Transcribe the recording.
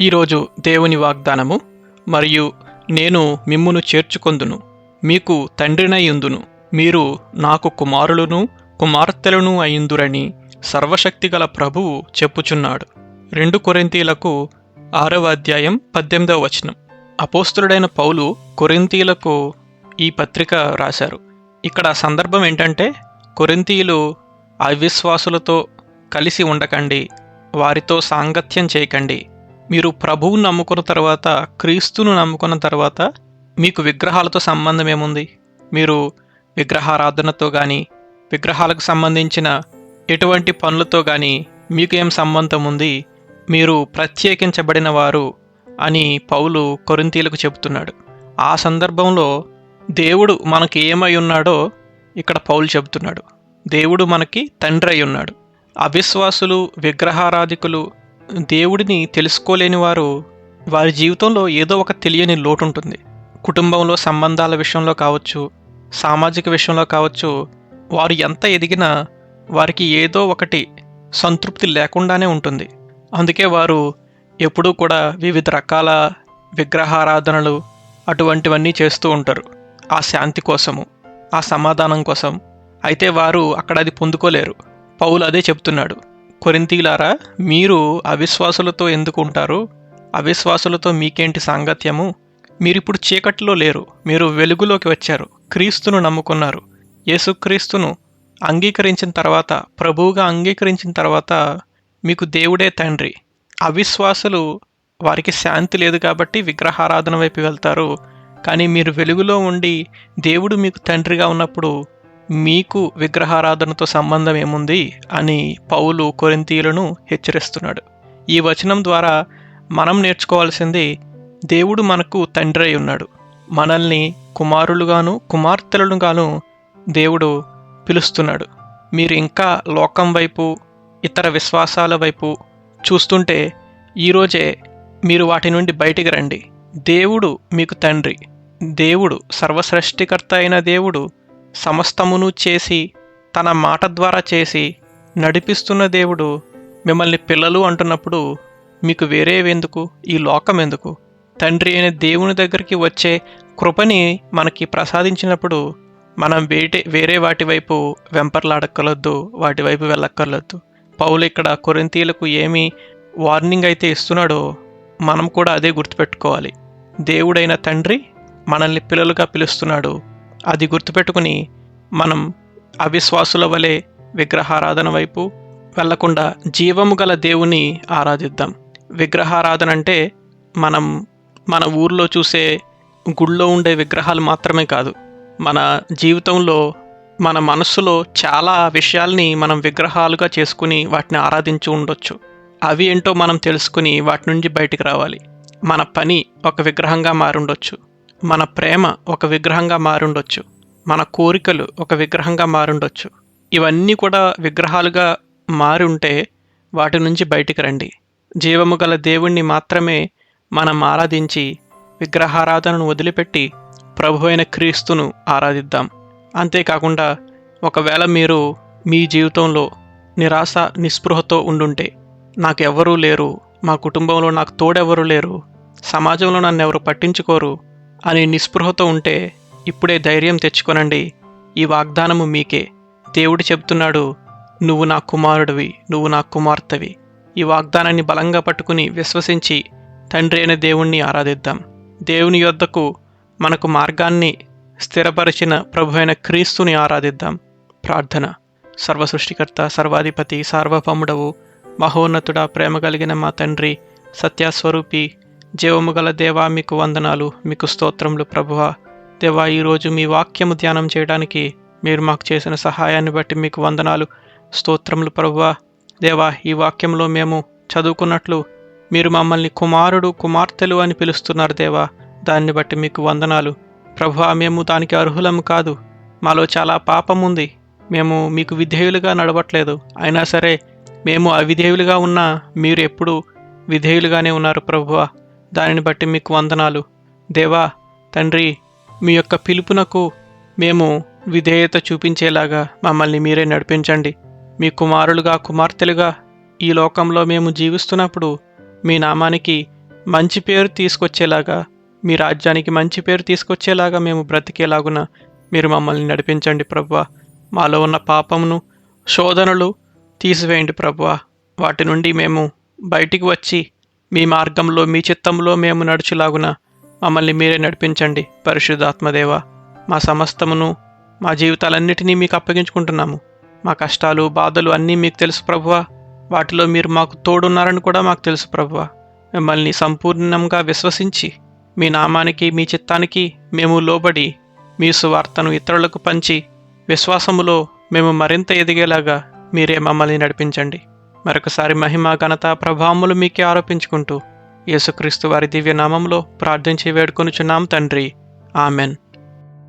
ఈరోజు దేవుని వాగ్దానము మరియు నేను మిమ్మును చేర్చుకొందును. మీకు తండ్రినయ్యుందును మీరు నాకు కుమారులను కుమార్తెలను అయిందురని సర్వశక్తిగల ప్రభువు చెప్పుచున్నాడు. రెండు కొరింతీలకు ఆరవ అధ్యాయం పద్దెనిమిదవ వచనం. అపోస్తుడైన పౌలు కొరింతీలకు ఈ పత్రిక రాశారు. ఇక్కడ సందర్భం ఏంటంటే కొరింతీయులు అవిశ్వాసులతో కలిసి ఉండకండి వారితో సాంగత్యం చేయకండి. మీరు ప్రభువును నమ్ముకున్న తర్వాత క్రీస్తును నమ్ముకున్న తర్వాత మీకు విగ్రహాలతో సంబంధం ఏముంది? మీరు విగ్రహారాధనతో కానీ విగ్రహాలకు సంబంధించిన ఎటువంటి పనులతో కానీ మీకు ఏం సంబంధం ఉంది? మీరు ప్రత్యేకించబడిన వారు అని పౌలు కొరింతీలకు చెబుతున్నాడు. ఆ సందర్భంలో దేవుడు మనకి ఏమై ఉన్నాడో ఇక్కడ పౌలు చెబుతున్నాడు. దేవుడు మనకి తండ్రి అయి ఉన్నాడు. అవిశ్వాసులు విగ్రహారాధికులు దేవుడిని తెలుసుకోలేని వారు వారి జీవితంలో ఏదో ఒక తెలియని లోటు ఉంటుంది కుటుంబంలో సంబంధాల విషయంలో కావచ్చు సామాజిక విషయంలో కావచ్చు వారు ఎంత ఎదిగినా వారికి ఏదో ఒకటి సంతృప్తి లేకుండానే ఉంటుంది. అందుకే వారు ఎప్పుడూ కూడా వివిధ రకాల విగ్రహారాధనలు అటువంటివన్నీ చేస్తూ ఉంటారు. ఆ శాంతి కోసము ఆ సమాధానం కోసం. అయితే వారు అక్కడ అది పొందుకోలేరు. పౌలు అదే చెప్తున్నాడు. కొరింతీలారా మీరు అవిశ్వాసులతో ఎందుకు ఉంటారు? అవిశ్వాసులతో మీకేంటి సాంగత్యము? మీరిప్పుడు చీకట్లో లేరు మీరు వెలుగులోకి వచ్చారు క్రీస్తును నమ్ముకున్నారు. యేసుక్రీస్తును అంగీకరించిన తర్వాత ప్రభువుగా అంగీకరించిన తర్వాత మీకు దేవుడే తండ్రి. అవిశ్వాసులు వారికి శాంతి లేదు కాబట్టి విగ్రహారాధన వైపు వెళ్తారు. కానీ మీరు వెలుగులో ఉండి దేవుడు మీకు తండ్రిగా ఉన్నప్పుడు మీకు విగ్రహారాధనతో సంబంధం ఏముంది అని పౌలు కొరింతీయులను హెచ్చరిస్తున్నాడు. ఈ వచనం ద్వారా మనం నేర్చుకోవాల్సింది దేవుడు మనకు తండ్రి అయి ఉన్నాడు. మనల్ని కుమారులుగాను కుమార్తెలుగాను దేవుడు పిలుస్తున్నాడు. మీరు ఇంకా లోకం వైపు ఇతర విశ్వాసాల వైపు చూస్తుంటే ఈరోజే మీరు వాటి నుండి బయటికి రండి. దేవుడు మీకు తండ్రి. దేవుడు సర్వసృష్టికర్త అయిన దేవుడు సమస్తమును చేసి తన మాట ద్వారా చేసి నడిపిస్తున్న దేవుడు మిమ్మల్ని పిల్లలు అంటున్నప్పుడు మీకు వేరేవెందుకు ఈ లోకం ఎందుకు? తండ్రి అయిన దేవుని దగ్గరికి వచ్చే కృపని మనకి ప్రసాదించినప్పుడు మనం వేటే వేరే వాటి వైపు వెంపర్లాడక్కర్లొద్దు వాటి వైపు వెళ్ళక్కర్లొద్దు. పౌలు ఇక్కడ కొరింతీలకు ఏమి వార్నింగ్ అయితే ఇస్తున్నాడో మనం కూడా అదే గుర్తుపెట్టుకోవాలి. దేవుడైన తండ్రి మనల్ని పిల్లలుగా పిలుస్తున్నాడు. అది గుర్తుపెట్టుకుని మనం అవిశ్వాసుల వలె విగ్రహారాధన వైపు వెళ్ళకుండా జీవము గల దేవుని ఆరాధిద్దాం. విగ్రహారాధన అంటే మనం మన ఊర్లో చూసే గుళ్ళో ఉండే విగ్రహాలు మాత్రమే కాదు మన జీవితంలో మన మనస్సులో చాలా విషయాల్ని మనం విగ్రహాలుగా చేసుకుని వాటిని ఆరాధించి ఉండొచ్చు. అవి ఏంటో మనం తెలుసుకుని వాటి నుంచి బయటికి రావాలి. మన పని ఒక విగ్రహంగా మారుండొచ్చు. మన ప్రేమ ఒక విగ్రహంగా మారుండొచ్చు. మన కోరికలు ఒక విగ్రహంగా మారుండొచ్చు. ఇవన్నీ కూడా విగ్రహాలుగా మారి ఉంటే వాటి నుంచి బయటికి రండి. జీవము గల దేవుణ్ణి మాత్రమే మనం ఆరాధించి విగ్రహారాధనను వదిలిపెట్టి ప్రభు అయిన క్రీస్తును ఆరాధిద్దాం. అంతేకాకుండా ఒకవేళ మీరు మీ జీవితంలో నిరాశ నిస్పృహతో ఉండుంటే నాకెవ్వరూ లేరు మా కుటుంబంలో నాకు తోడెవరూ లేరు సమాజంలో నన్ను ఎవరు పట్టించుకోరు అని నిస్పృహతో ఉంటే ఇప్పుడే ధైర్యం తెచ్చుకొనండి. ఈ వాగ్దానము మీకే. దేవుడు చెప్తున్నాడు నువ్వు నా కుమారుడివి నువ్వు నా కుమార్తెవి. ఈ వాగ్దానాన్ని బలంగా పట్టుకుని విశ్వసించి తండ్రి అయిన దేవుణ్ణి ఆరాధిద్దాం. దేవుని యొద్దకు మనకు మార్గాన్ని స్థిరపరిచిన ప్రభు అయిన క్రీస్తుని ఆరాధిద్దాం. ప్రార్థన. సర్వసృష్టికర్త సర్వాధిపతి సార్వభౌముడవు మహోన్నతుడా ప్రేమ కలిగిన మా తండ్రి సత్యస్వరూపి జీవము గల దేవా మీకు వందనాలు మీకు స్తోత్రములు ప్రభువ. దేవా ఈరోజు మీ వాక్యము ధ్యానం చేయడానికి మీరు మాకు చేసిన సహాయాన్ని బట్టి మీకు వందనాలు స్తోత్రములు ప్రభువ. దేవా ఈ వాక్యంలో మేము చదువుకున్నట్లు మీరు మమ్మల్ని కుమారుడు కుమార్తెలు అని పిలుస్తున్నారు దేవా. దాన్ని బట్టి మీకు వందనాలు. ప్రభువ మేము దానికి అర్హులము కాదు. మాలో చాలా పాపం ఉంది. మేము మీకు విధేయులుగా నడవట్లేదు. అయినా సరే మేము అవిధేయులుగా ఉన్నా మీరు ఎప్పుడు విధేయులుగానే ఉన్నారు ప్రభువా. దానిని బట్టి మీకు వందనాలు. దేవా తండ్రి మీ యొక్క పిలుపునకు మేము విధేయత చూపించేలాగా మమ్మల్ని మీరే నడిపించండి. మీ కుమారులుగా కుమార్తెలుగా ఈ లోకంలో మేము జీవిస్తున్నప్పుడు మీ నామానికి మంచి పేరు తీసుకొచ్చేలాగా మీ రాజ్యానికి మంచి పేరు తీసుకొచ్చేలాగా మేము బ్రతికేలాగున మీరు మమ్మల్ని నడిపించండి ప్రభువా. మాలో ఉన్న పాపమును శోధనలు తీసివేయండి ప్రభువా. వాటి నుండి మేము బయటికి వచ్చి మీ మార్గంలో మీ చిత్తంలో మేము నడుచులాగున మమ్మల్ని మీరే నడిపించండి పరిశుద్ధాత్మదేవ. మా సమస్తమును మా జీవితాలన్నిటినీ మీకు అప్పగించుకుంటున్నాము. మా కష్టాలు బాధలు అన్నీ మీకు తెలుసు ప్రభువా. వాటిలో మీరు మాకు తోడున్నారని కూడా మాకు తెలుసు ప్రభువా. మిమ్మల్ని సంపూర్ణంగా విశ్వసించి మీ నామానికి మీ చిత్తానికి మేము లోబడి మీ సువార్తను ఇతరులకు పంచి విశ్వాసములో మేము మరింత ఎదిగేలాగా మీరే మమ్మల్ని నడిపించండి. మరొకసారి మహిమ ఘనత ప్రభావములు మీకే ఆరోపించుకుంటూ యేసుక్రీస్తు వారి దివ్య నామంలో ప్రార్థించి వేడుకొనుచున్నాం తండ్రి. ఆమెన్.